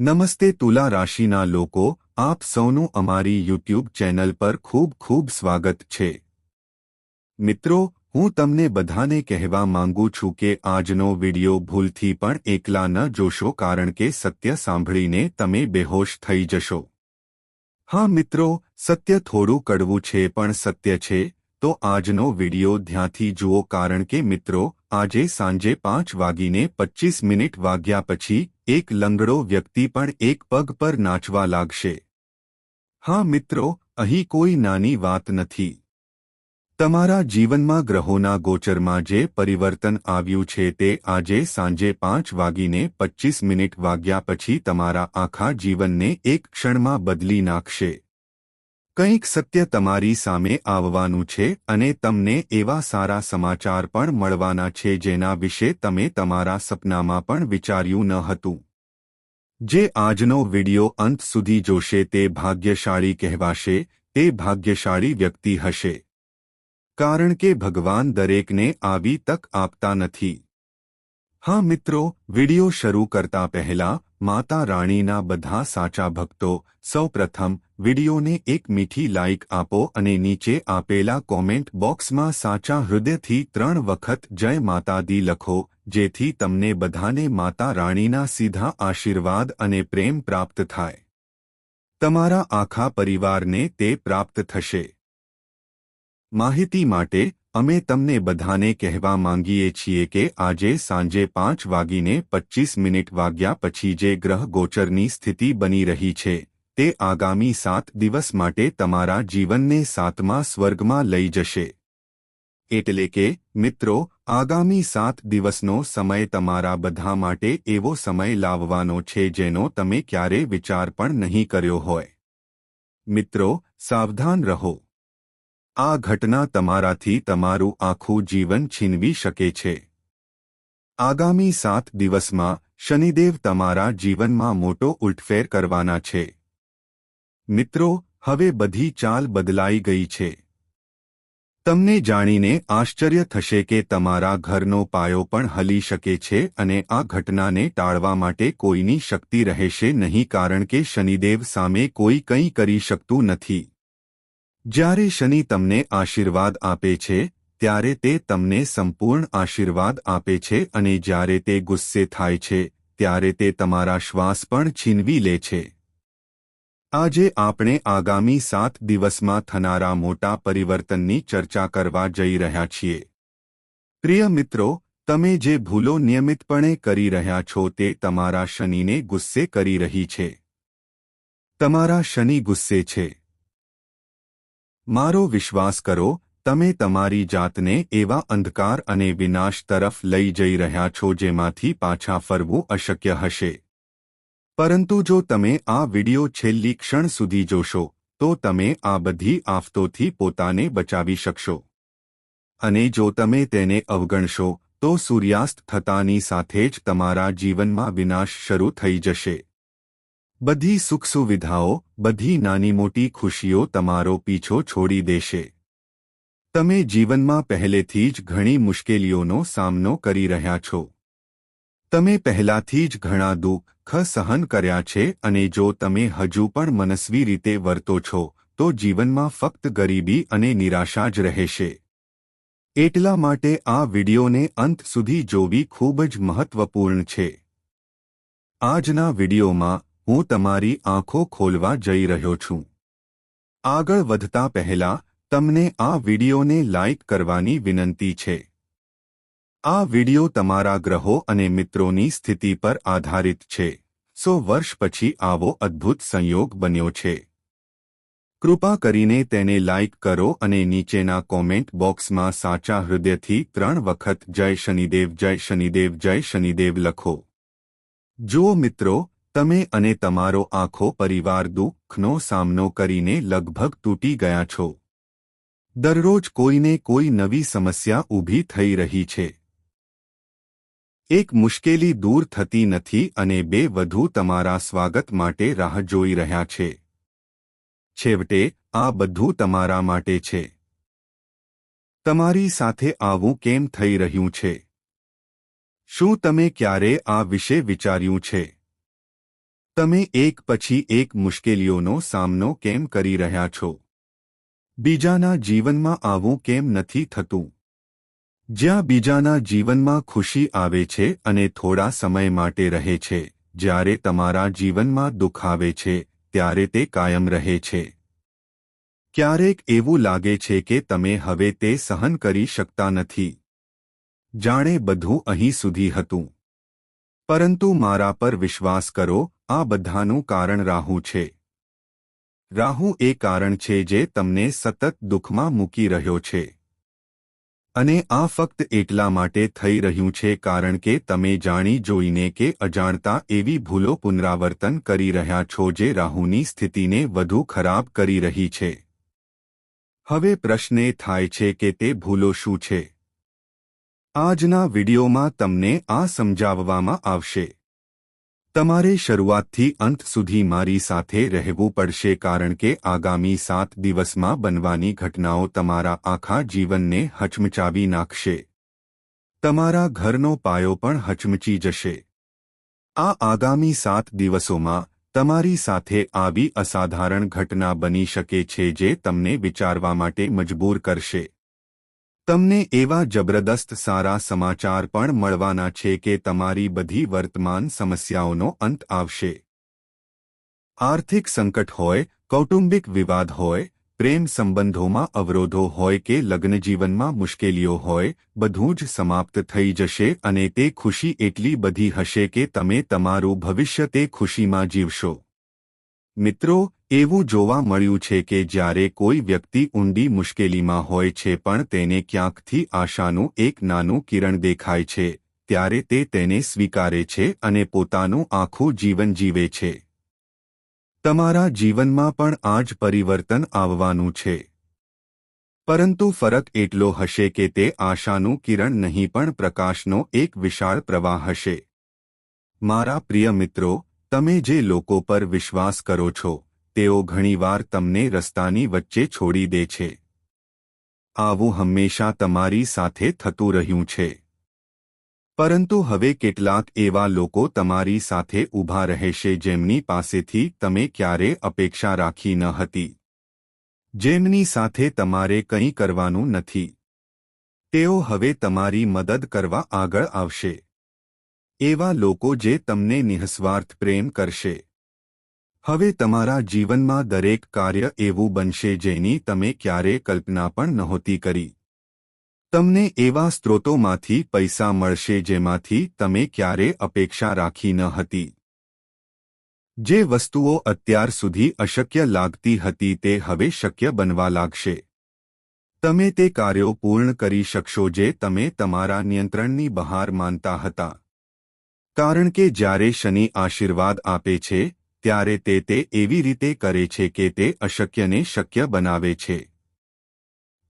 નમસ્તે તુલા રાશિના લોકો, આપ સૌનું અમારી યુટ્યુબ ચેનલ પર ખૂબ ખૂબ સ્વાગત છે. મિત્રો, હું તમને બધાને કહેવા માંગુ છું કે આજનો વિડિયો ભૂલથી પણ એકલા ન જોશો કારણ કે સત્ય સાંભળીને તમે બેહોશ થઈ જશો. હા મિત્રો, સત્ય થોડું કડવું છે પણ સત્ય છે, તો આજનો વિડિયો ધ્યાનથી જુઓ કારણ કે મિત્રો, આજે સાંજે પાંચ વાગીને પચ્ચીસ મિનિટ વાગ્યા પછી એક લંગડો વ્યક્તિ પણ એક પગ પર નાચવા લાગશે. હા મિત્રો, અહીં કોઈ નાની વાત નથી. તમારા જીવનમાં ગ્રહોના ગોચરમાં જે પરિવર્તન આવ્યું છે તે આજે સાંજે પાંચ વાગીને પચ્ચીસ મિનિટ વાગ્યા પછી તમારા આખા જીવનને એક ક્ષણમાં બદલી નાખશે. કંઈક સત્ય તમારી સામે આવવાનું છે અને તમને એવા સારા સમાચાર પણ મળવાના છે જેના વિશે તમે તમારા સપનામાં પણ વિચાર્યું ન હતું. જે આજનો વિડિયો અંત સુધી જોશે તે ભાગ્યશાળી કહેવાશે, તે ભાગ્યશાળી વ્યક્તિ હશે. કારણ કે ભગવાન દરેકને આવી તક આપતા નથી. હા મિત્રો, વિડિયો શરૂ કરતા પહેલા માતા રાણીના બધા સાચા ભક્તો સૌપ્રથમ વિડિયોને એક મીઠી લાઇક આપો અને નીચે આપેલા કોમેન્ટ બોક્સમાં સાચા હૃદયથી ત્રણ વખત જય માતાદી લખો, જેથી તમને બધાને માતા રાણીના સીધા આશીર્વાદ અને પ્રેમ પ્રાપ્ત થાય. તમારા આખા પરિવારને તે પ્રાપ્ત થશે. માહિતી માટે અમે તમને બધાને કહેવા માંગીએ છીએ કે આજે સાંજે પાંચ વાગીને પચ્ચીસ મિનિટ વાગ્યા પછી જે ગ્રહ ગોચરની સ્થિતિ બની રહી છે, તે આગામી સાત દિવસ માટે તમારા જીવનને સાતમા સ્વર્ગમાં લઈ જશે. એટલે કે, મિત્રો, આગામી સાત દિવસનો સમય તમારા બધા માટે એવો સમય લાવવાનો છે જેનો તમે ક્યારે વિચાર પણ નહીં કર્યો હોય. મિત્રો, સાવધાન રહો. આ ઘટના તમારાથી તમારું આખું જીવન છીનવી શકે છે. આગામી સાત દિવસમાં શનિદેવ તમારા જીવનમાં મોટો ઉલટફેર કરવાના છે. મિત્રો, હવે બધી ચાલ બદલાઈ ગઈ છે. તમને જાણીને આશ્ચર્ય થશે કે તમારા ઘરનો પાયો પણ હલી શકે છે અને આ ઘટનાને ટાળવા માટે કોઈની શક્તિ રહેશે નહીં કારણ કે શનિદેવ સામે કોઈ કંઈ કરી શકતું નથી. જ્યારે શનિ તમને આશીર્વાદ આપે છે, ત્યારે તે તમને સંપૂર્ણ આશીર્વાદ આપે છે અને જ્યારે તે ગુસ્સે થાય છે, ત્યારે તે તમારા શ્વાસ પણ છીનવી લે છે. આજે આપણે આગામી સાત દિવસમાં થનારા મોટા પરિવર્તનની ચર્ચા કરવા જઈ રહ્યા છીએ. પ્રિય મિત્રો, તમે જે ભૂલો નિયમિતપણે કરી રહ્યા છો તે તમારા શનિને ગુસ્સે કરી રહી છે. તમારા શનિ ગુસ્સે છે. મારો વિશ્વાસ કરો, તમે તમારી જાતને એવા અંધકાર અને વિનાશ તરફ લઈ જઈ રહ્યા છો જેમાંથી પાછા ફરવું અશક્ય હશે. પરંતુ જો તમે આ વિડિયો છેલ્લી ક્ષણ સુધી જોશો, તો તમે આ બધી આફતોથી પોતાને બચાવી શકશો. અને જો તમે તેને અવગણશો, તો સૂર્યાસ્ત થતાની સાથે જ તમારા જીવનમાં વિનાશ શરૂ થઈ જશે. બધી સુખ સુવિધાઓ, બધી નાની મોટી ખુશીઓ તમારો પીછો છોડી દેશે. તમે જીવનમાં પહેલેથી જ ઘણી મુશ્કેલીઓનો સામનો કરી રહ્યા છો. તમે પહેલાથી જ ઘણા દુઃખ સહન કર્યા છે અને જો તમે હજુ પણ મનસ્વી રીતે વર્તો છો, તો જીવનમાં ફક્ત ગરીબી અને નિરાશા જ રહેશે. એટલા માટે આ વિડિયોને અંત સુધી જોવી ખૂબ જ મહત્વપૂર્ણ છે. આજના વિડિયોમાં હું તમારી આંખો ખોલવા જઈ રહ્યો છું. આગળ વધતા પહેલા, તમને આ વિડિયોને લાઇક કરવાની વિનંતી છે. આ વિડિયો તમારા ગ્રહો અને મિત્રોની સ્થિતિ પર આધારિત છે. સો વર્ષ પછી આવો અદ્ભુત સંયોગ બન્યો છે. કૃપા કરીને તેને લાઇક કરો અને નીચેના કોમેન્ટ બોક્સમાં સાચા હૃદયથી ત્રણ વખત જય શનિદેવ જય શનિદેવ જય શનિદેવ લખો. જુઓ મિત્રો તમે અને તમારો આખો પરિવાર દુઃખનો સામનો કરીને લગભગ તૂટી ગયા છો. દરરોજ કોઈને કોઈ નવી સમસ્યા ઊભી થઈ રહી છે. એક મુશ્કેલી દૂર થતી નથી અને બે વધુ તમારા સ્વાગત માટે રાહ જોઈ રહ્યા છે. છેવટે, આ બધું તમારા માટે છે. તમારી સાથે આવું કેમ થઈ રહ્યું છે? શું તમે ક્યારે આ વિશે વિચાર્યું છે? તમે એક પછી એક મુશ્કેલીઓનો સામનો કેમ કરી રહ્યા છો? બીજાના જીવનમાં આવું કેમ નથી થતું? જ્યાં બીજાના જીવનમાં ખુશી આવે છે અને થોડા સમય માટે રહે છે, જ્યારે તમારા જીવનમાં દુઃખ આવે છે, ત્યારે તે કાયમ રહે છે. ક્યારેક એવું લાગે છે કે તમે હવે તે સહન કરી શકતા નથી. જાણે બધું અહીં સુધી હતું. પરંતુ મારા પર વિશ્વાસ કરો આ બધાનું કારણ રાહુ છે. રાહુ એ કારણ છે જે તમને સતત દુઃખમાં મૂકી રહ્યો છે. અને આ ફક્ત એટલા માટે થઈ રહ્યું છે કારણ કે તમે જાણી જોઈને કે અજાણતા એવી ભૂલો પુનરાવર્તન કરી રહ્યા છો જે રાહુની સ્થિતિને વધુ ખરાબ કરી રહી છે. હવે પ્રશ્ન થાય છે કે તે ભૂલો શું છે? આજના વિડિયોમાં તમને આ સમજાવવામાં આવશે. તમારે શરૂઆતથી અંત સુધી મારી સાથે રહેવું પડશે કારણ કે આગામી સાત દિવસમાં બનવાની ઘટનાઓ તમારા આખા જીવનને હચમચાવી નાખશે. તમારા ઘરનો પાયો પણ હચમચી જશે. આ આગામી સાત દિવસોમાં તમારી સાથે આવી અસાધારણ ઘટના બની શકે છે જે તમને વિચારવા માટે મજબૂર કરશે. તમને એવા જબરદસ્ત સારા સમાચાર પણ મળવાના છે કે તમારી બધી વર્તમાન સમસ્યાઓનો અંત આવશે. આર્થિક સંકટ હોય, કૌટુંબિક વિવાદ હોય, પ્રેમ સંબંધોમાં અવરોધો હોય કે લગ્નજીવનમાં મુશ્કેલીઓ હોય, બધું જ સમાપ્ત થઈ જશે અને તે ખુશી એટલી બધી હશે કે તમે તમારું ભવિષ્ય તે ખુશીમાં જીવશો. મિત્રો એવું જોવા મળ્યું છે કે જ્યારે કોઈ વ્યક્તિ ઊંડી મુશ્કેલીમાં હોય છે પણ તેને ક્યાંકથી આશાનું એક નાનું કિરણ દેખાય છે, ત્યારે તે તેને સ્વીકારે છે અને પોતાનું આખું જીવન જીવે છે. તમારા જીવનમાં પણ આ જ પરિવર્તન આવવાનું છે. પરંતુ ફરક એટલો હશે કે તે આશાનું કિરણ નહીં પણ પ્રકાશનો એક વિશાળ પ્રવાહ હશે. મારા પ્રિય મિત્રો, તમે જે લોકો પર વિશ્વાસ કરો છો તેઓ ઘણીવાર તમને રસ્તાની વચ્ચે છોડી દે છે. આવું હંમેશા તમારી સાથે થતું રહ્યું છે. પરંતુ હવે કેટલાક એવા લોકો તમારી સાથે ઊભા રહેશે જેમની પાસેથી તમે ક્યારે અપેક્ષા રાખી ન હતી. જેમની સાથે તમારે કંઈ કરવાનું નથી. તેઓ હવે તમારી મદદ કરવા આગળ આવશે. એવા લોકો જે તમને નિઃસ્વાર્થ પ્રેમ કરશે. હવે તમારા જીવનમાં દરેક કાર્ય એવું બનશે જેની તમે ક્યારે કલ્પના પણ નહોતી કરી. તમને એવા સ્ત્રોતોમાંથી પૈસા મળશે જેમાંથી તમે ક્યારે અપેક્ષા રાખી ન હતી. જે વસ્તુઓ અત્યાર સુધી અશક્ય લાગતી હતી તે હવે શક્ય બનવા લાગશે. તમે તે કાર્યો પૂર્ણ કરી શકશો જે તમે તમારા નિયંત્રણની બહાર માનતા હતા. કારણ કે જ્યારે શનિ આશીર્વાદ આપે છે ત્યારે તે તે એવી રીતે કરે છે કે તે અશક્યને શક્ય બનાવે છે.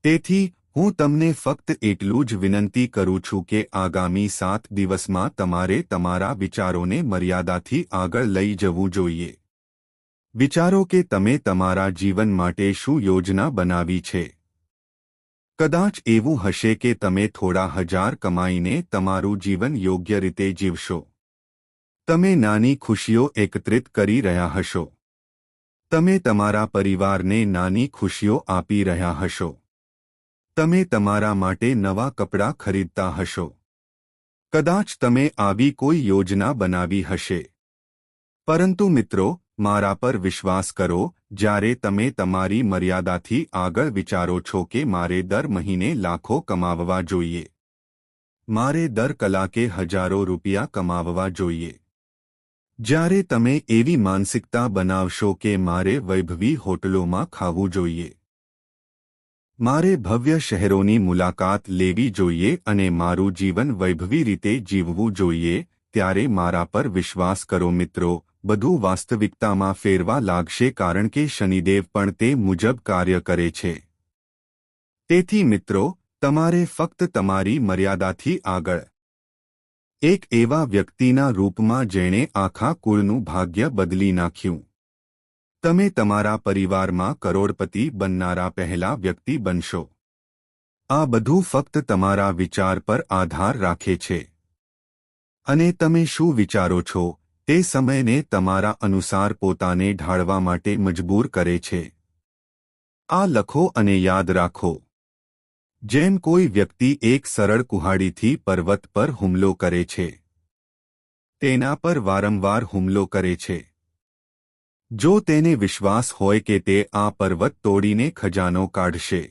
તેથી, હું તમને ફક્ત એટલું જ વિનંતી કરું છું કે આગામી સાત દિવસમાં તમારે તમારા વિચારોને મર્યાદાથી આગળ લઈ જવું જોઈએ. વિચારો કે તમે તમારા જીવન માટે શું યોજના બનાવી છે. કદાચ એવું હશે કે તમે થોડા હજાર કમાઈને તમારું જીવન યોગ્ય રીતે જીવશો. તમે નાની ખુશીઓ એકત્રિત કરી રહ્યા હશો. તમે તમારા પરિવારને નાની ખુશીઓ આપી રહ્યા હશો. તમે તમારા માટે નવા કપડાં ખરીદતા હશો. કદાચ તમે આવી કોઈ યોજના બનાવી હશે. પરંતુ મિત્રો, મારા પર વિશ્વાસ કરો, જ્યારે તમે તમારી મર્યાદાથી આગળ વિચારો છો કે મારે દર મહિને લાખો કમાવવા જોઈએ. મારે દર કલાકે હજારો રૂપિયા કમાવવા જોઈએ. જ્યારે તમે એવી માનસિકતા બનાવશો કે મારે વૈભવી હોટલોમાં ખાવું જોઈએ. મારે ભવ્ય શહેરોની મુલાકાત લેવી જોઈએ અને મારું જીવન વૈભવી રીતે જીવવું જોઈએ, ત્યારે મારા પર વિશ્વાસ કરો મિત્રો, બધું વાસ્તવિકતામાં ફેરવા લાગશે કારણ કે શનિદેવ પણ તે મુજબ કાર્ય કરે છે. તેથી મિત્રો, તમારે ફક્ત તમારી મર્યાદાથી આગળ એક એવા વ્યક્તિના રૂપમાં જેણે આખા કુળનું ભાગ્ય બદલી નાખ્યું. તમે તમારા પરિવારમાં કરોડપતિ બનનારા પહેલા વ્યક્તિ બનશો. આ બધું ફક્ત તમારા વિચાર પર આધાર રાખે છે. અને તમે શું વિચારો છો, તે સમયને તમારા અનુસાર પોતાને ઢાળવા માટે મજબૂર કરે છે. આ લખો અને યાદ રાખો. જેમ કોઈ વ્યક્તિ એક સરળ કુહાડીથી પર્વત પર હુમલો કરે છે, તેના પર વારંવાર હુમલો કરે છે. જો તેને વિશ્વાસ હોય કે તે આ પર્વત તોડીને ખજાનો કાઢશે,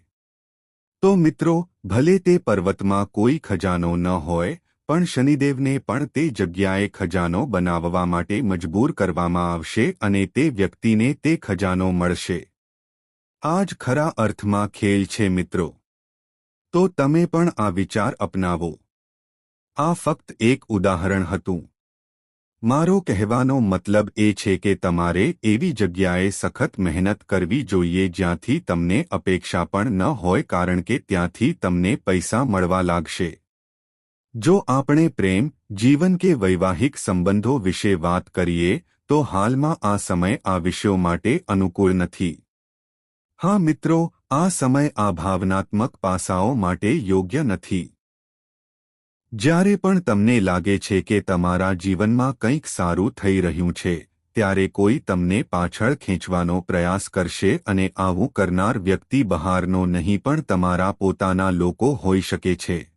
તો મિત્રો, ભલે તે પર્વતમાં કોઈ ખજાનો ન હોય, પણ શનિદેવને પણ તે જગ્યાએ ખજાનો બનાવવા માટે મજબૂર કરવામાં આવશે અને તે વ્યક્તિને તે ખજાનો મળશે. આ જ ખરા અર્થમાં ખેલ છે મિત્રો. તો તમે પણ આ વિચાર અપનાવો. આ ફક્ત એક ઉદાહરણ હતું. મારો કહેવાનો મતલબ એ છે કે તમારે એવી જગ્યાએ સખત મહેનત કરવી જોઈએ જ્યાંથી તમને અપેક્ષા પણ ન હોય કારણ કે ત્યાંથી તમને પૈસા મળવા લાગશે. જો આપણે પ્રેમ, જીવન કે વૈવાહિક સંબંધો વિશે વાત કરીએ, તો હાલમાં આ સમય આ વિષયો માટે અનુકૂળ નથી. હા મિત્રો આ સમય આ ભાવનાત્મક પાસાઓ માટે યોગ્ય નથી. જ્યારે પણ તમને લાગે છે કે તમારા જીવનમાં કંઈક સારું થઈ રહ્યું છે, ત્યારે કોઈ તમને પાછળ ખેંચવાનો પ્રયાસ કરશે અને આવું કરનાર વ્યક્તિ બહારનો નહીં પણ તમારા પોતાના લોકો હોઈ શકે છે.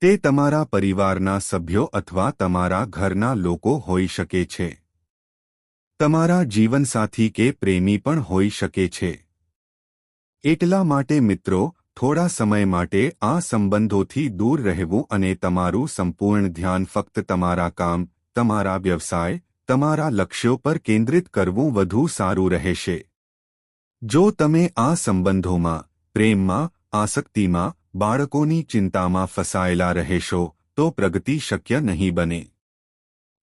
તે તમારા પરિવારના સભ્યો અથવા તમારા ઘરના લોકો હોઈ શકે છે. તમારા જીવનસાથી કે પ્રેમી પણ હોઈ શકે છે. એટલા માટે મિત્રો, થોડા સમય માટે આ સંબંધોથી દૂર રહેવું અને તમારું સંપૂર્ણ ધ્યાન ફક્ત તમારા કામ, તમારા વ્યવસાય, તમારા લક્ષ્યો પર કેન્દ્રિત કરવું વધુ સારું રહેશે. જો તમે આ સંબંધોમાં, પ્રેમમાં, આસક્તિમાં, બાળકોની ચિંતામાં ફસાયેલા રહેશો, તો પ્રગતિ શક્ય નહીં બને.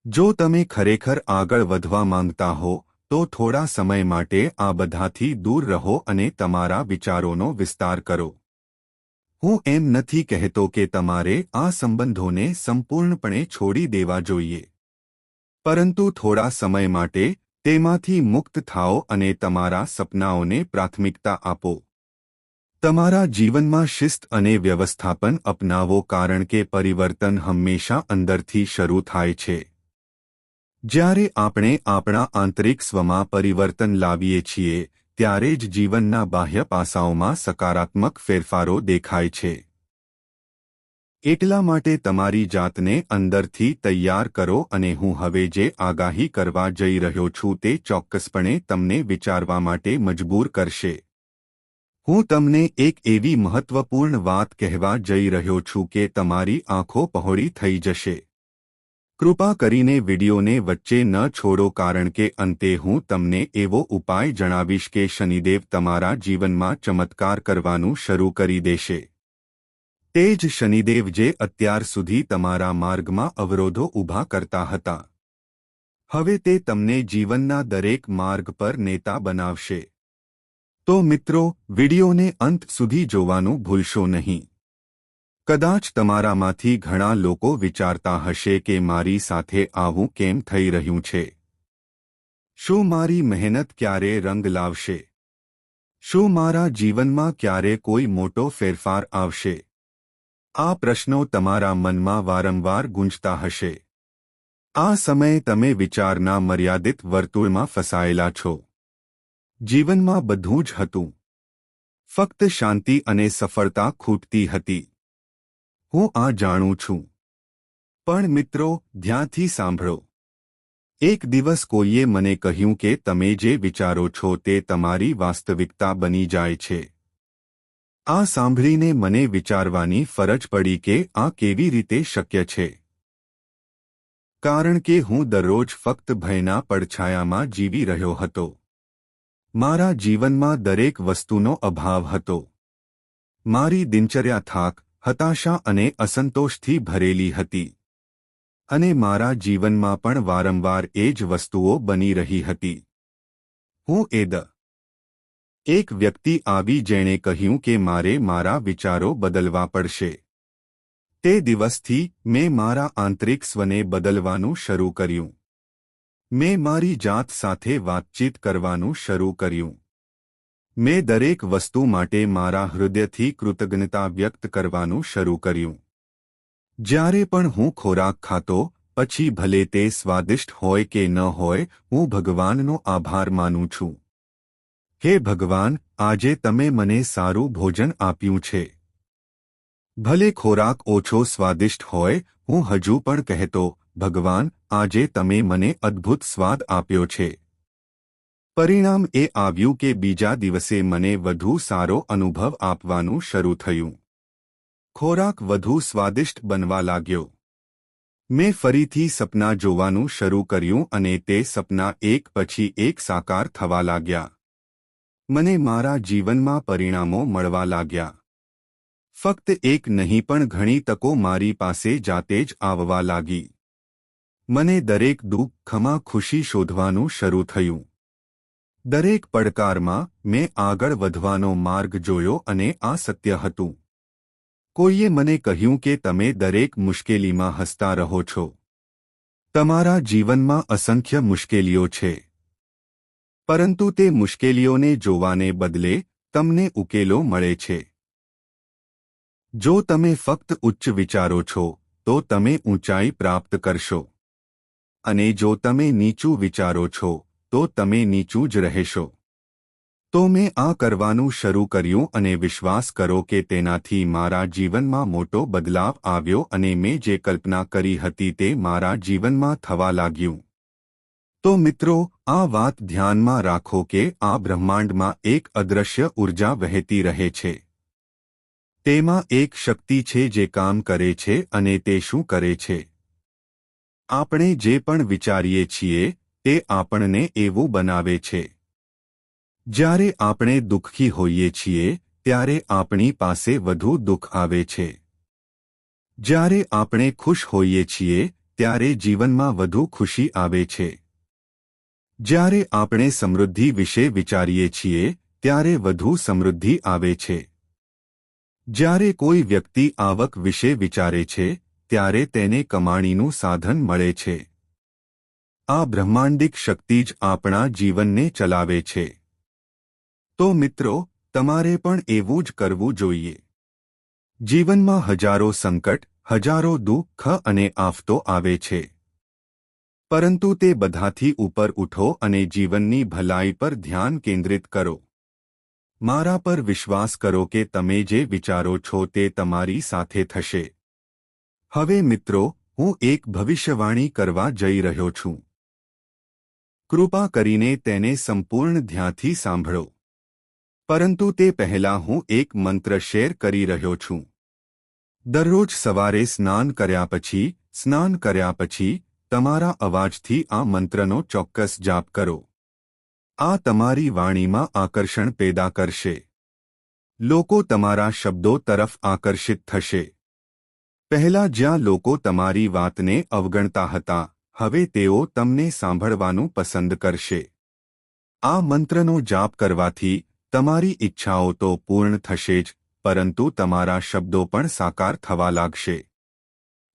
જો તમે ખરેખર આગળ વધવા માંગતા હો તો થોડા સમય માટે આ બધાથી દૂર રહો અને તમારા વિચારોનો વિસ્તાર કરો. હું એમ નથી કહેતો કે તમારે આ સંબંધોને સંપૂર્ણપણે છોડી દેવા જોઈએ. પરંતુ થોડા સમય માટે તેમાંથી મુક્ત થાઓ અને તમારા સપનાઓને પ્રાથમિકતા આપો. તમારા જીવનમાં શિસ્ત અને વ્યવસ્થાપન અપનાવો કારણ કે પરિવર્તન હંમેશા અંદરથી શરૂ થાય છે. જ્યારે આપણે આપણા આંતરિક સ્વમાં પરિવર્તન લાવીએ છીએ, ત્યારે જ જીવનના બાહ્ય પાસાઓમાં સકારાત્મક ફેરફારો દેખાય છે. એટલા માટે તમારી જાતને અંદરથી તૈયાર કરો અને હું હવે જે આગાહી કરવા જઈ રહ્યો છું તે ચોક્કસપણે તમને વિચારવા માટે મજબૂર કરશે. હું તમને એક એવી મહત્વપૂર્ણ વાત કહેવા જઈ રહ્યો છું કે તમારી આંખો પહોળી થઈ જશે. કૃપા કરીને વિડીયોને વચ્ચે ન છોડો કારણ કે અંતે હું તમને એવો ઉપાય જણાવીશ કે શનિદેવ તમારા જીવનમાં ચમત્કાર કરવાનું શરૂ કરી દેશે. તે જ શનિદેવ જે અત્યાર સુધી તમારા માર્ગમાં અવરોધો ઊભા કરતા હતા. હવે તે તમને જીવનના દરેક માર્ગ પર નેતા બનાવશે. તો મિત્રો, વિડીયોને અંત સુધી જોવાનું ભૂલશો નહીં. કદાચ તમારામાંથી ઘણા લોકો વિચારતા હશે કે મારી સાથે આવું કેમ થઈ રહ્યું છે? શું મારી મહેનત ક્યારે રંગ લાવશે? શું મારા જીવનમાં ક્યારે કોઈ મોટો ફેરફાર આવશે? આ પ્રશ્નો તમારા મનમાં વારંવાર ગુંજતા હશે. આ સમયે તમે વિચારના મર્યાદિત વર્તુળમાં ફસાયેલા છો. જીવનમાં બધું જ હતું. ફક્ત શાંતિ અને સફળતા ખૂટતી હતી. હું આ જાણું છું. પણ મિત્રો, ધ્યાનથી સાંભળો. એક દિવસ કોઈએ મને કહ્યું કે તમે જે વિચારો છો તે તમારી વાસ્તવિકતા બની જાય છે. આ સાંભળીને મને વિચારવાની ફરજ પડી કે આ કેવી રીતે શક્ય છે. કારણ કે હું દરરોજ ફક્ત ભયના પડછાયામાં જીવી રહ્યો હતો. મારા જીવનમાં દરેક વસ્તુનો અભાવ હતો. મારી દિનચર્યા થાક હતાશા અને અસંતોષથી ભરેલી હતી. અને મારા જીવનમાં પણ વારંવાર એ જ વસ્તુઓ બની રહી હતી. હું એદ એક વ્યક્તિ આવી જેણે કહ્યું કે મારે મારા વિચારો બદલવા પડશે. તે દિવસથી મેં મારા આંતરિક સ્વને બદલવાનું શરૂ કર્યું. મેં મારી જાત સાથે વાતચીત કરવાનું શરૂ કર્યું. મેં દરેક વસ્તુ માટે મારા હૃદયથી કૃતજ્ઞતા વ્યક્ત કરવાનું શરૂ કર્યું. જ્યારે પણ હું ખોરાક ખાતો, પછી ભલે તે સ્વાદિષ્ટ હોય કે ન હોય, હું ભગવાનનો આભાર માનું છું. હે ભગવાન, આજે તમે મને સારું ભોજન આપ્યું છે. ભલે ખોરાક ઓછો સ્વાદિષ્ટ હોય, હું હજુ પણ કહેતો, ભગવાન, આજે તમે મને અદ્ભુત સ્વાદ આપ્યો છે. પરિણામ એ આવ્યું કે બીજા દિવસે મને વધુ સારો અનુભવ આપવાનું શરૂ થયું. ખોરાક વધુ સ્વાદિષ્ટ બનવા લાગ્યો. મેં ફરીથી સપના જોવાનું શરૂ કર્યું અને તે સપના એક પછી એક સાકાર થવા લાગ્યા. મને મારા જીવનમાં પરિણામો મળવા લાગ્યા. ફક્ત એક નહીં પણ ઘણી તકો મારી પાસે જાતે જ આવવા લાગી. મને દરેક દુઃખમાં ખુશી શોધવાનું શરૂ થયું. દરેક પડકારમાં મેં આગળ વધવાનો માર્ગ જોયો અને આ સત્ય હતું. કોઈએ મને કહ્યું કે તમે દરેક મુશ્કેલીમાં હસતા રહો છો. તમારા જીવનમાં અસંખ્ય મુશ્કેલીઓ છે. પરંતુ તે મુશ્કેલીઓને જોવાને બદલે તમને ઉકેલો મળે છે. જો તમે ફક્ત ઉચ્ચ વિચારો છો, તો તમે ઊંચાઈ પ્રાપ્ત કરશો. અને જો તમે નીચું વિચારો છો તો તમે નીચું જ રહેશો. તો મેં આ કરવાનું શરૂ કર્યું અને વિશ્વાસ કરો કે તેનાથી મારા જીવનમાં મોટો બદલાવ આવ્યો અને મેં જે કલ્પના કરી હતી તે મારા જીવનમાં થવા લાગ્યું. તો મિત્રો, આ વાત ધ્યાનમાં રાખો કે આ બ્રહ્માંડમાં એક અદ્રશ્ય ઊર્જા વહેતી રહે છે. તેમાં એક શક્તિ છે જે કામ કરે છે અને તે શું કરે છે? આપણે જે પણ વિચારીએ છીએ તે આપણને એવું બનાવે છે. જ્યારે આપણે દુઃખી હોઈએ છીએ, ત્યારે આપણી પાસે વધુ દુઃખ આવે છે. જ્યારે આપણે ખુશ હોઈએ છીએ, ત્યારે જીવનમાં વધુ ખુશી આવે છે. જ્યારે આપણે સમૃદ્ધિ વિશે વિચારીએ છીએ, ત્યારે વધુ સમૃદ્ધિ આવે છે. જ્યારે કોઈ વ્યક્તિ આવક વિશે વિચારે છે, ત્યારે તેને કમાણીનું સાધન મળે છે. આ બ્રહ્માંડિક શક્તિ જ આપણા જીવનને ચલાવે છે. તો મિત્રો, તમારે પણ એવું જ કરવું જોઈએ. જીવનમાં હજારો સંકટ, હજારો દુઃખ અને આફતો આવે છે. પરંતુ તે બધાથી ઉપર ઉઠો અને જીવનની ભલાઈ પર ધ્યાન કેન્દ્રિત કરો. મારા પર વિશ્વાસ કરો કે તમે જે વિચારો છો તે તમારી સાથે થશે. હવે મિત્રો, હું એક ભવિષ્યવાણી કરવા જઈ રહ્યો છું. કૃપા કરીને તેને સંપૂર્ણ ધ્યાનથી સાંભળો. પરંતુ તે પહેલા હું એક મંત્ર શેર કરી રહ્યો છું. દરરોજ સવારે સ્નાન કર્યા પછી, સ્નાન કર્યા પછી, તમારા અવાજથી આ મંત્રનો ચોક્કસ જાપ કરો. આ તમારી વાણીમાં આકર્ષણ પેદા કરશે. લોકો તમારા શબ્દો તરફ આકર્ષિત થશે. પહેલા જ્યાં લોકો તમારી વાતને અવગણતા હતા હવે તેઓ તમને સાંભળવાનું પસંદ કરશે. આ મંત્રનો જાપ કરવાથી તમારી ઈચ્છાઓ તો પૂર્ણ થશે જ, પરંતુ તમારા શબ્દો પણ સાકાર થવા લાગશે.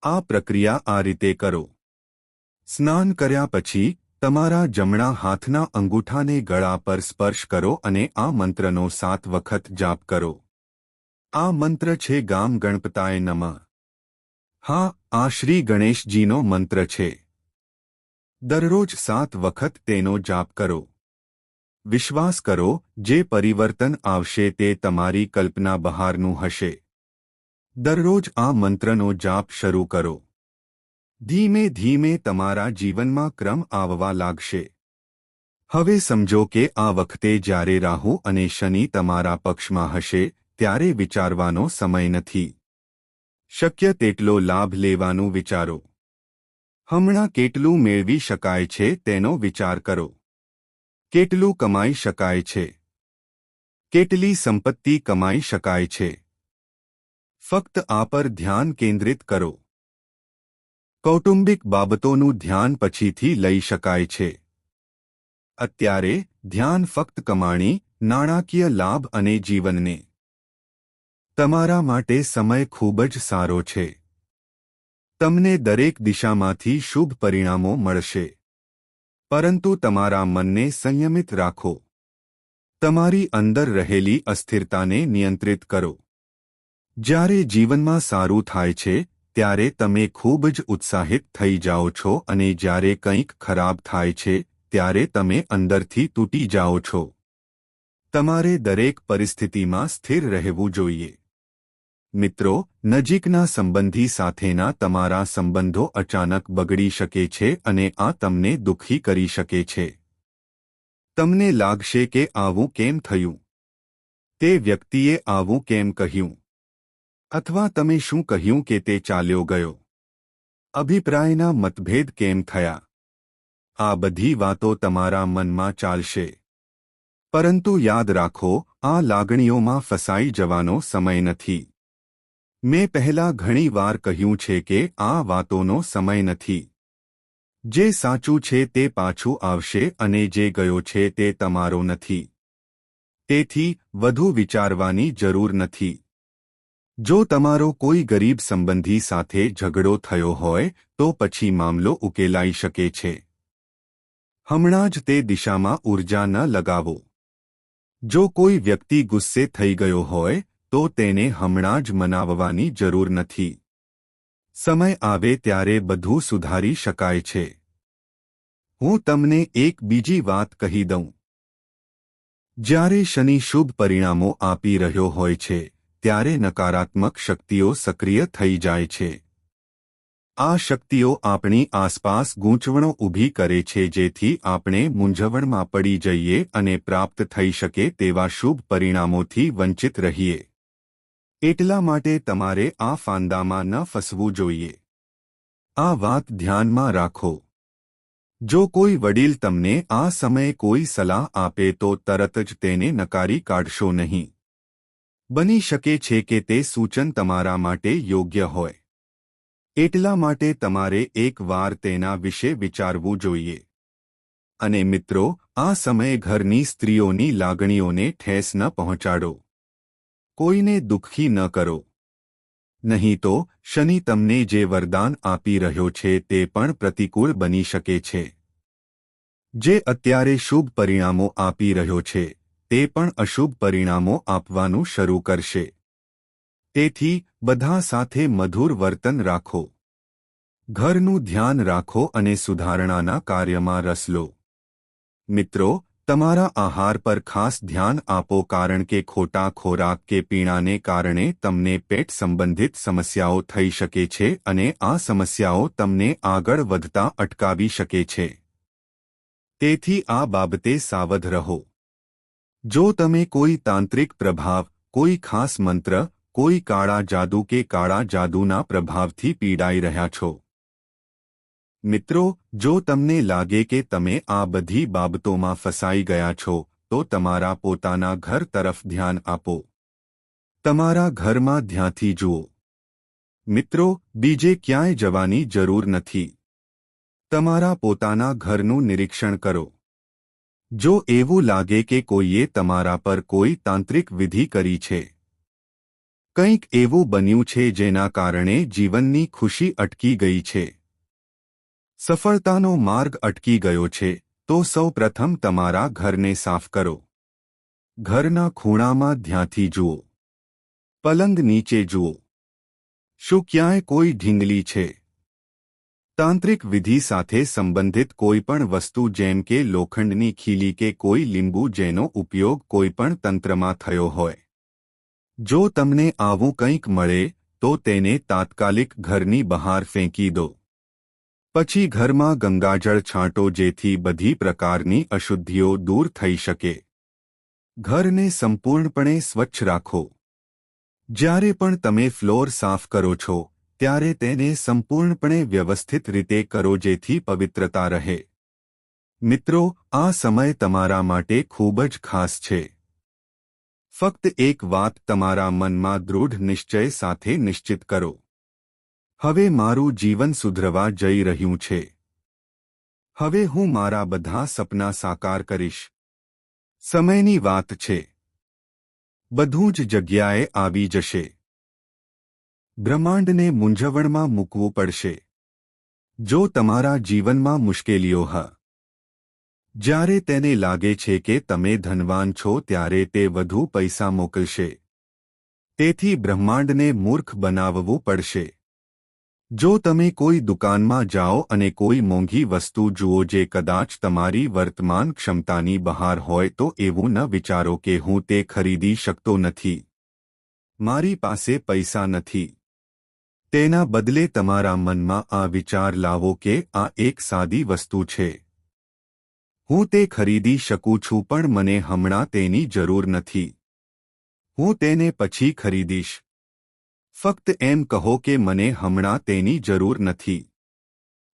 આ પ્રક્રિયા આ રીતે કરો. સ્નાન કર્યા પછી તમારા જમણા હાથના અંગૂઠાને ગળા પર સ્પર્શ કરો અને આ મંત્રનો સાત વખત જાપ કરો. આ મંત્ર છે ગામ ગણપતાય નમઃ. હા, આ શ્રી ગણેશજીનો મંત્ર છે. દરરોજ સાત વખત તેનો જાપ કરો. વિશ્વાસ કરો, જે પરિવર્તન આવશે તે તમારી કલ્પના બહારનું હશે. દરરોજ આ મંત્રનો જાપ શરૂ કરો. ધીમે ધીમે તમારા જીવનમાં ક્રમ આવવા લાગશે. હવે સમજો કે આ વખતે જ્યારે રાહુ અને શનિ તમારા પક્ષમાં હશે, ત્યારે વિચારવાનો સમય નથી. શક્ય તેટલો લાભ લેવાનું વિચારો. હમણાં કેટલું મેળવી શકાય છે તેનો વિચાર કરો. કેટલું કમાઈ શકાય છે? કેટલી સંપત્તિ કમાઈ શકાય છે? ફક્ત આ પર ધ્યાન કેન્દ્રિત કરો. કૌટુંબિક બાબતોનું ધ્યાન પછીથી લઈ શકાય છે. અત્યારે ધ્યાન ફક્ત કમાણી, નાણાકીય લાભ અને જીવનને. તમારા માટે સમય ખૂબ જ સારો છે. તમને દરેક દિશામાંથી શુભ પરિણામો મળશે. પરંતુ તમારા મનને સંયમિત રાખો. તમારી અંદર રહેલી અસ્થિરતાને નિયંત્રિત કરો. જ્યારે જીવનમાં સારું થાય છે, ત્યારે તમે ખૂબ જ ઉત્સાહિત થઈ જાઓ છો અને જ્યારે કંઈક ખરાબ થાય છે, ત્યારે તમે અંદરથી તૂટી જાઓ છો. તમારે દરેક પરિસ્થિતિમાં સ્થિર રહેવું જોઈએ. મિત્રો, નજીકના સંબંધી સાથેના તમારા સંબંધો અચાનક બગડી શકે છે અને આ તમને દુઃખી કરી શકે છે. તમને લાગશે કે આવું કેમ થયું? તે વ્યક્તિએ આવું કેમ કહ્યું? અથવા તમે શું કહ્યું કે તે ચાલ્યો ગયો? અભિપ્રાયના મતભેદ કેમ થયા? આ બધી વાતો તમારા મનમાં ચાલશે. પરંતુ યાદ રાખો, આ લાગણીઓમાં ફસાઈ જવાનો સમય નથી. મેં પહેલા ઘણી વાર કહ્યું છે કે આ વાતોનો સમય નથી. જે સાચું છે તે પાછું આવશે અને જે ગયો છે તે તમારો નથી. તેથી, વધુ વિચારવાની જરૂર નથી. જો તમારો કોઈ ગરીબ સંબંધી સાથે ઝઘડો થયો હોય, તો પછી મામલો ઉકેલાઈ શકે છે. હમણાં જ તે દિશામાં ઊર્જા ન લગાવો. જો કોઈ વ્યક્તિ ગુસ્સે થઈ ગયો હોય તો તેને હમણાં જ મનાવવાની જરૂર નથી. સમય આવે ત્યારે બધું સુધારી શકાય છે. હું તમને એક બીજી વાત કહી દઉં. જ્યારે શનિ શુભ પરિણામો આપી રહ્યો હોય છે, ત્યારે નકારાત્મક શક્તિઓ સક્રિય થઈ જાય છે. આ શક્તિઓ આપણી આસપાસ ગૂંચવણો ઊભી કરે છે જેથી આપણે મૂંઝવણમાં પડી જઈએ અને પ્રાપ્ત થઈ શકે તેવા શુભ પરિણામોથી વંચિત રહીએ. એટલા માટે તમારે આ ફાંદામાં ન ફસવું જોઈએ. આ વાત ધ્યાનમાં રાખો. જો કોઈ વડીલ તમને આ સમયે કોઈ સલાહ આપે તો તરત જ તેને નકારી કાઢશો નહીં. બની શકે છે કે તે સૂચન તમારા માટે યોગ્ય હોય. એટલા માટે તમારે એક વાર તેના વિશે વિચારવું જોઈએ. અને મિત્રો, આ સમયે ઘરની સ્ત્રીઓની લાગણીઓને ઠેસ ન પહોંચાડો. કોઈને દુઃખી ન કરો. નહીં તો શનિ તમને જે વરદાન આપી રહ્યો છે તે પણ પ્રતિકૂળ બની શકે છે. જે અત્યારે શુભ પરિણામો આપી રહ્યો છે, તે પણ અશુભ પરિણામો આપવાનું શરૂ કરશે. તેથી બધા સાથે મધુર વર્તન રાખો. ઘરનું ધ્યાન રાખો અને સુધારણાના કાર્યમાં રસ લો. મિત્રો તમારા આહાર પર ખાસ ધ્યાન આપો કારણ કે ખોટા ખોરાક કે પીણાને કારણે તમને પેટ સંબંધિત સમસ્યાઓ થઈ શકે છે અને આ સમસ્યાઓ તમને આગળ વધતા અટકાવી શકે છે. તેથી આ બાબતે સાવધ રહો. જો તમે કોઈ તાંત્રિક પ્રભાવ, કોઈ ખાસ મંત્ર, કોઈ કાળા જાદુ કે કાળા જાદુના પ્રભાવથી પીડાઈ રહ્યા છો મિત્રો, જો તમને લાગે કે તમે આ બધી બાબતોમાં ફસાઈ ગયા છો, તો તમારા પોતાના ઘર તરફ ધ્યાન આપો. તમારા ઘરમાં ધ્યાનથી જુઓ. મિત્રો બીજે ક્યાંય જવાની જરૂર નથી. તમારા પોતાના ઘરનું નિરીક્ષણ કરો. જો એવું લાગે કે કોઈએ તમારા પર કોઈ તાંત્રિક વિધિ કરી છે. કંઈક એવું બન્યું છે જેના કારણે જીવનની ખુશી અટકી ગઈ છે. સફળતાનો માર્ગ અટકી ગયો છે, તો સૌ પ્રથમ તમારા ઘરને સાફ કરો. ઘરના ખૂણામાં ધ્યાંથી જુઓ. પલંગ નીચે જુઓ. શું ક્યાંય કોઈ ઢીંગલી છે? તાંત્રિક વિધિ સાથે સંબંધિત કોઈપણ વસ્તુ જેમ કે લોખંડની ખીલી કે કોઈ લીંબુ જેનો ઉપયોગ કોઈપણ તંત્રમાં થયો હોય. જો તમને આવું કંઈક મળે, તો તેને તાત્કાલિક ઘરની બહાર ફેંકી દો. પછી ઘરમાં ગંગાજળ છાંટો જેથી બધી પ્રકારની અશુદ્ધિઓ દૂર થઈ શકે. ઘરને સંપૂર્ણપણે સ્વચ્છ રાખો. જ્યારે પણ તમે ફ્લોર સાફ કરો છો, ત્યારે તેને સંપૂર્ણપણે વ્યવસ્થિત રીતે કરો જેથી પવિત્રતા રહે. મિત્રો, આ સમય તમારા માટે ખૂબ જ ખાસ છે. ફક્ત એક વાત તમારા મનમાં દૃઢ નિશ્ચય સાથે નિશ્ચિત કરો. હવે મારું જીવન સુધરવા જઈ રહ્યું છે. હવે હું મારા બધા સપના સાકાર કરીશ. સમયની વાત છે. બધું જ જગ્યાએ આવી જશે. બ્રહ્માંડને મૂંઝવણમાં મૂકવું પડશે. જો તમારા જીવનમાં મુશ્કેલીઓ હ. જ્યારે તેને લાગે છે કે તમે ધનવાન છો ત્યારે તે વધુ પૈસા મોકલશે. તેથી બ્રહ્માંડને મૂર્ખ બનાવવું પડશે. જો તમે કોઈ દુકાનમાં જાઓ અને કોઈ મોંઘી વસ્તુ જુઓ જે કદાચ તમારી વર્તમાન ક્ષમતાની બહાર હોય તો એવું ન વિચારો કે હું તે ખરીદી શકતો નથી. મારી પાસે પૈસા નથી. તેના બદલે તમારા મનમાં આ વિચાર લાવો કે આ એક સાદી વસ્તુ છે. હું તે ખરીદી શકું છું પણ મને હમણાં તેની જરૂર નથી. હું તેને પછી ખરીદીશ. ફક્ત એમ કહો કે મને હમણાં તેની જરૂર નથી.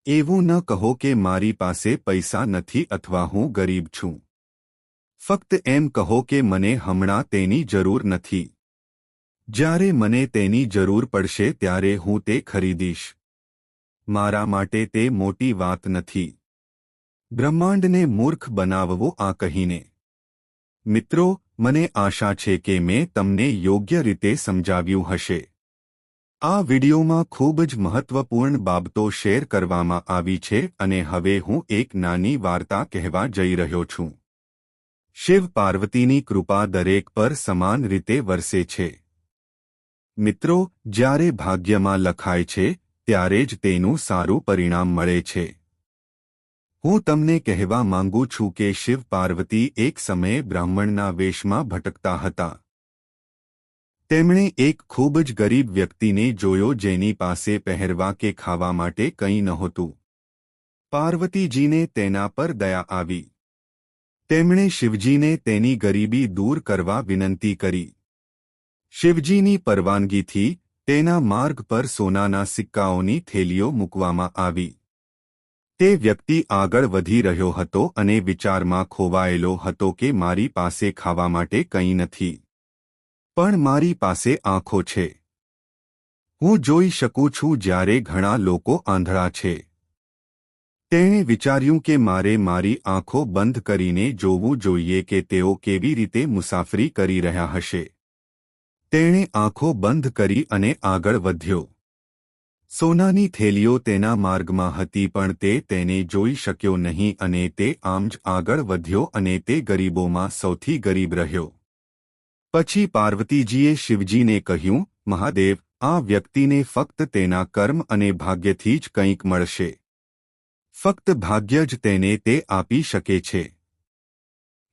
એવું ન કહો કે મારી પાસે પૈસા નથી અથવા હું ગરીબ છું. ફક્ત એમ કહો કે મને હમણાં તેની જરૂર નથી. જ્યારે મને તેની જરૂર પડશે ત્યારે હું તે ખરીદીશ. મારા માટે તે મોટી વાત નથી. બ્રહ્માંડને મૂર્ખ બનાવવો આ કહીને. મિત્રો, મને આશા છે કે મેં તમને યોગ્ય રીતે સમજાવ્યું હશે. આ વિડિયોમાં ખૂબ જ મહત્વપૂર્ણ બાબતો શેર કરવામાં આવી છે અને હવે હું એક નાની વાર્તા કહેવા જઈ રહ્યો છું. શિવ પાર્વતીની કૃપા દરેક પર સમાન રીતે વરસે છે. મિત્રો, જ્યારે ભાગ્યમાં લખાય છે, ત્યારે જ તેનું સારું પરિણામ મળે છે. હું તમને કહેવા માંગુ છું કે શિવ પાર્વતી એક સમયે બ્રાહ્મણના વેશમાં ભટકતા હતા. તેમણે એક ખૂબ જ ગરીબ વ્યક્તિને જોયો જેની પાસે પહેરવા કે ખાવા માટે કંઈ નહોતું. પાર્વતીજીને તેના પર દયા આવી. તેમણે શિવજીને તેની ગરીબી દૂર કરવા વિનંતી કરી. શિવજીની પરવાનગીથી તેના માર્ગ પર સોનાના સિક્કાઓની થેલીઓ મૂકવામાં આવી. તે વ્યક્તિ આગળ વધી રહ્યો હતો અને વિચારમાં ખોવાયેલો હતો કે મારી પાસે ખાવા માટે કંઈ નથી. પણ મારી પાસે આંખો છે. હું જોઈ શકું છું જ્યારે ઘણા લોકો આંધળા છે. તેણે વિચાર્યું કે મારે મારી આંખો બંધ કરીને જોવું જોઈએ કે તેઓ કેવી રીતે મુસાફરી કરી રહ્યા હશે. તેણે આંખો બંધ કરી અને આગળ વધ્યો. સોનાની થેલીઓ તેના માર્ગમાં હતી પણ તે તેને જોઈ શક્યો નહીં અને તે આમ જ આગળ વધ્યો અને તે ગરીબોમાં સૌથી ગરીબ રહ્યો. પછી પાર્વતીજીએ શિવજીને કહ્યું, મહાદેવ, આ વ્યક્તિને ફક્ત તેના કર્મ અને ભાગ્યથી જ કંઈક મળશે. ફક્ત ભાગ્ય જ તેને તે આપી શકે છે.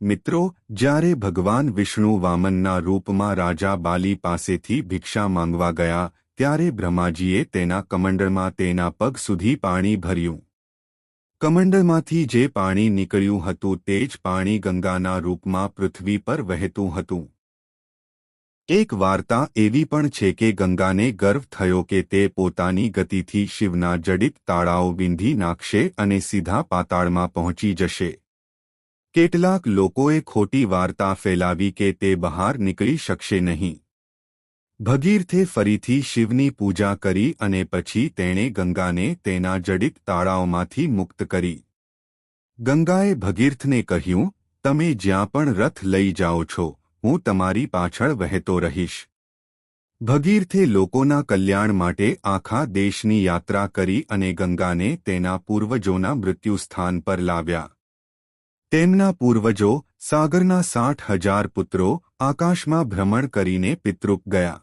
મિત્રો, જ્યારે ભગવાન વિષ્ણુ વામનના રૂપમાં રાજા બાલી પાસેથી ભિક્ષા માંગવા ગયા, ત્યારે બ્રહ્માજીએ તેના કમંડળમાં તેના પગ સુધી પાણી ભર્યું. કમંડળમાંથી જે પાણી નીકળ્યું હતું તે જ પાણી ગંગાના રૂપમાં પૃથ્વી પર વહેતું હતું. એક વાર્તા એવી પણ છે કે ગંગાને ગર્વ થયો કે તે પોતાની ગતિથી શિવના જડિત તાળાઓ વિંધી નાખશે અને સીધા પાતાળમાં પહોંચી જશે. કેટલાક લોકોએ ખોટી વાર્તા ફેલાવી કે તે બહાર નીકળી શકશે નહીં. ભગીરથે ફરીથી શિવની પૂજા કરી અને પછી તેણે ગંગાને તેના જડિત તાળાઓમાંથી મુક્ત કરી. ગંગાએ ભગીરથને કહ્યું, તમે જ્યાં પણ રથ લઈ જાઓ છો હું તમારી પાછળ વહેતો રહીશ. ભગીરથે લોકોના કલ્યાણ માટે આખા દેશની યાત્રા કરી અને ગંગાને તેના પૂર્વજોના મૃત્યુસ્થાન પર લાવ્યા. તેમના પૂર્વજો સાગરના સાઠ હજાર પુત્રો આકાશમાં ભ્રમણ કરીને પિતૃક ગયા.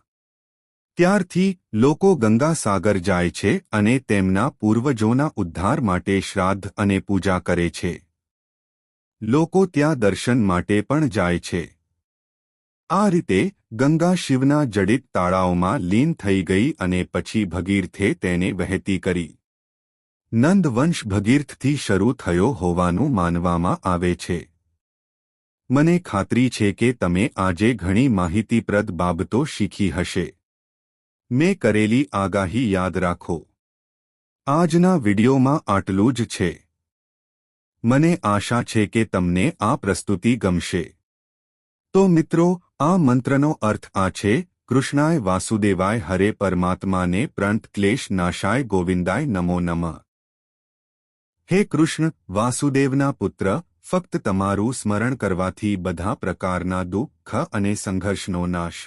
ત્યારથી લોકો ગંગા સાગર જાય છે અને તેમના પૂર્વજોના ઉદ્ધાર માટે શ્રાદ્ધ અને પૂજા કરે છે. લોકો ત્યાં દર્શન માટે પણ જાય છે. આ રીતે ગંગા શિવના જડિત તાળાઓમાં લીન થઈ ગઈ અને પછી ભગીરથે તેને વહેતી કરી. નંદવંશ ભગીરથથી શરૂ થયો હોવાનું માનવામાં આવે છે. મને ખાતરી છે કે તમે આજે ઘણી માહિતીપ્રદ બાબતો શીખી હશે. મેં કરેલી આગાહી યાદ રાખો. આજના વિડિયોમાં આટલું જ છે. મને આશા છે કે તમને આ પ્રસ્તુતિ ગમશે. તો મિત્રો, આ મંત્રનો અર્થ આ છે, કૃષ્ણાય વાસુદેવાય હરે પરમાત્માને પ્રંત ક્લેશ નાશાય ગોવિંદાય નમો નમઃ. હે કૃષ્ણ, વાસુદેવના પુત્ર, ફક્ત તમારું સ્મરણ કરવાથી બધા પ્રકારના દુઃખ અને સંઘર્ષનો નાશ.